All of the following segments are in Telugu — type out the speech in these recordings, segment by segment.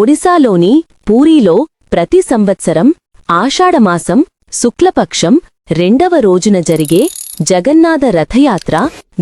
ఒడిశాలోని పూరీలో ప్రతి సంవత్సరం ఆషాఢమాసం శుక్లపక్షం రెండవ రోజున జరిగే జగన్నాథ రథయాత్ర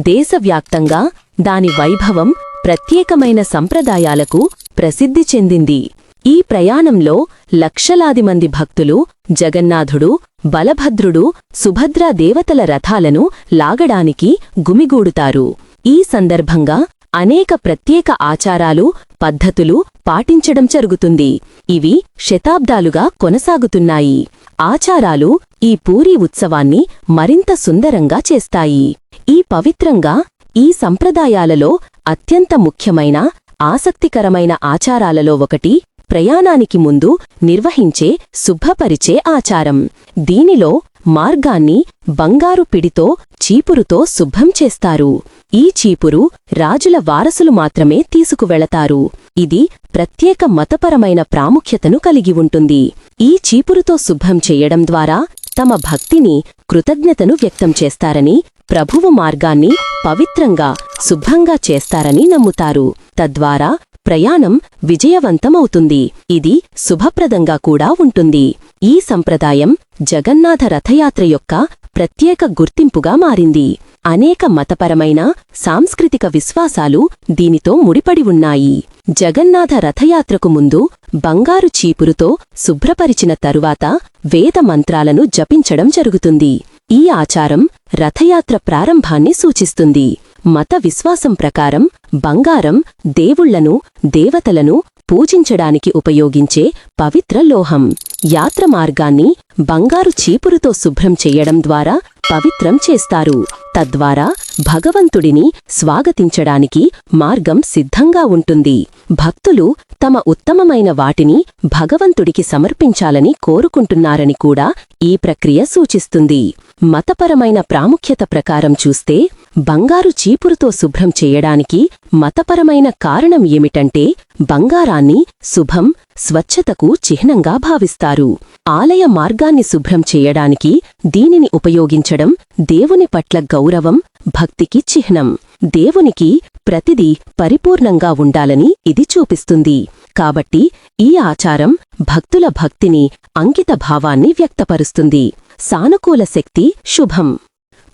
దేశవ్యాప్తంగా దాని వైభవం ప్రత్యేకమైన సంప్రదాయాలకు ప్రసిద్ధి చెందింది. ఈ ప్రయాణంలో లక్షలాది మంది భక్తులు జగన్నాథుడు బలభద్రుడు సుభద్రా దేవతల రథాలను లాగడానికి గుమిగూడుతారు. ఈ సందర్భంగా అనేక ప్రత్యేక ఆచారాలు పద్ధతులు పాటించడం జరుగుతుంది. ఇవి శతాబ్దాలుగా కొనసాగుతున్నాయి. ఆచారాలు ఈ పూరీ ఉత్సవాన్ని మరింత సుందరంగా చేస్తాయి. ఈ పవిత్రంగా ఈ సంప్రదాయాలలో అత్యంత ముఖ్యమైన ఆసక్తికరమైన ఆచారాలలో ఒకటి ప్రయాణానికి ముందు నిర్వహించే శుభ్రపరిచే ఆచారం. దీనిలో మార్గాన్ని బంగారు పిడితో చీపురుతో శుభ్రం చేస్తారు. ఈ చీపురు రాజుల వారసులు మాత్రమే తీసుకువెళతారు. ఇది ప్రత్యేక మతపరమైన ప్రాముఖ్యతను కలిగి ఉంటుంది. ఈ చీపురుతో శుభ్రం చేయడం ద్వారా తమ భక్తిని కృతజ్ఞతను వ్యక్తం చేస్తారని ప్రభువు మార్గాన్ని పవిత్రంగా శుభ్రంగా చేస్తారని నమ్ముతారు. తద్వారా ప్రయాణం విజయవంతమవుతుంది. ఇది శుభప్రదంగా కూడా ఉంటుంది. ఈ సంప్రదాయం జగన్నాథ రథయాత్ర యొక్క ప్రత్యేక గుర్తింపుగా మారింది. అనేక మతపరమైన సాంస్కృతిక విశ్వాసాలు దీనితో ముడిపడి ఉన్నాయి. జగన్నాథ రథయాత్రకు ముందు బంగారు చీపురుతో శుభ్రపరిచిన తరువాత వేద మంత్రాలను జపించడం జరుగుతుంది. ఈ ఆచారం రథయాత్ర ప్రారంభాన్ని సూచిస్తుంది. మత విశ్వాసం ప్రకారం బంగారం దేవుళ్ళను దేవతలను పూజించడానికి ఉపయోగించే పవిత్ర లోహం. యాత్ర మార్గాన్ని బంగారు చీపురుతో శుభ్రం చెయ్యడం ద్వారా పవిత్రం చేస్తారు. తద్వారా భగవంతుడిని స్వాగతించడానికి మార్గం సిద్ధంగా ఉంటుంది. భక్తులు తమ ఉత్తమమైన వాటిని భగవంతుడికి సమర్పించాలని కోరుకుంటున్నారని కూడా ఈ ప్రక్రియ సూచిస్తుంది. మతపరమైన ప్రాముఖ్యత ప్రకారం చూస్తే బంగారు చీపురుతో శుభ్రం చేయడానికి మతపరమైన కారణం ఏమిటంటే బంగారాన్ని శుభం స్వచ్ఛతకు చిహ్నంగా భావిస్తారు. ఆలయ మార్గాన్ని శుభ్రం చేయడానికి దీనిని ఉపయోగించడం దేవుని పట్ల గౌరవం భక్తికి చిహ్నం. దేవునికి ప్రతిదీ పరిపూర్ణంగా ఉండాలని ఇది చూపిస్తుంది. కాబట్టి ఈ ఆచారం భక్తుల భక్తిని అంకిత భావాన్ని వ్యక్తపరుస్తుంది. సానుకూల శక్తి శుభం.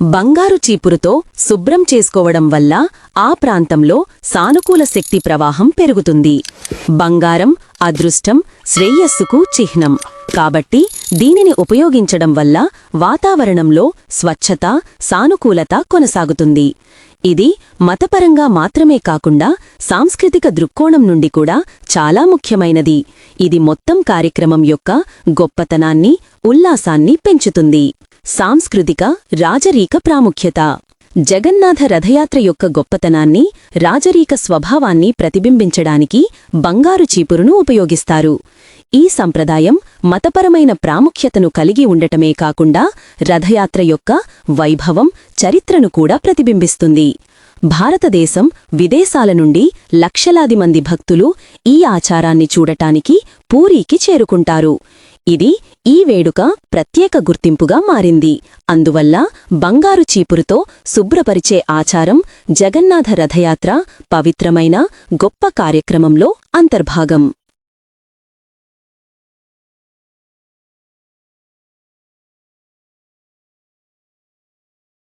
బంగారు చీపురుతో శుభ్రం చేసుకోవడం వల్ల ఆ ప్రాంతంలో సానుకూల శక్తి ప్రవాహం పెరుగుతుంది. బంగారం అదృష్టం శ్రేయస్సుకు చిహ్నం. కాబట్టి దీనిని ఉపయోగించడం వల్ల వాతావరణంలో స్వచ్ఛత సానుకూలత కొనసాగుతుంది. ఇది మతపరంగా మాత్రమే కాకుండా సాంస్కృతిక దృక్కోణం నుండి కూడా చాలా ముఖ్యమైనది. ఇది మొత్తం కార్యక్రమం యొక్క గొప్పతనాన్ని ఉల్లాసాన్ని పెంచుతుంది. సాంస్కృతిక రాజరీక ప్రాముఖ్యత. జగన్నాథ రథయాత్ర యొక్క గొప్పతనాన్ని రాజరీక స్వభావాన్ని ప్రతిబింబించడానికి బంగారు చీపురును ఉపయోగిస్తారు. ఈ సంప్రదాయం మతపరమైన ప్రాముఖ్యతను కలిగి ఉండటమే కాకుండా రథయాత్ర యొక్క వైభవం చరిత్రను కూడా ప్రతిబింబిస్తుంది. భారతదేశం విదేశాల నుండి లక్షలాది మంది భక్తులు ఈ ఆచారాన్ని చూడటానికి పూరీకి చేరుకుంటారు. ఇది ఈ వేడుక ప్రత్యేక గుర్తింపుగా మారింది. అందువల్ల బంగారు చీపురుతో శుభ్రపరిచే ఆచారం జగన్నాథ రథయాత్ర పవిత్రమైన గొప్ప కార్యక్రమంలో అంతర్భాగం.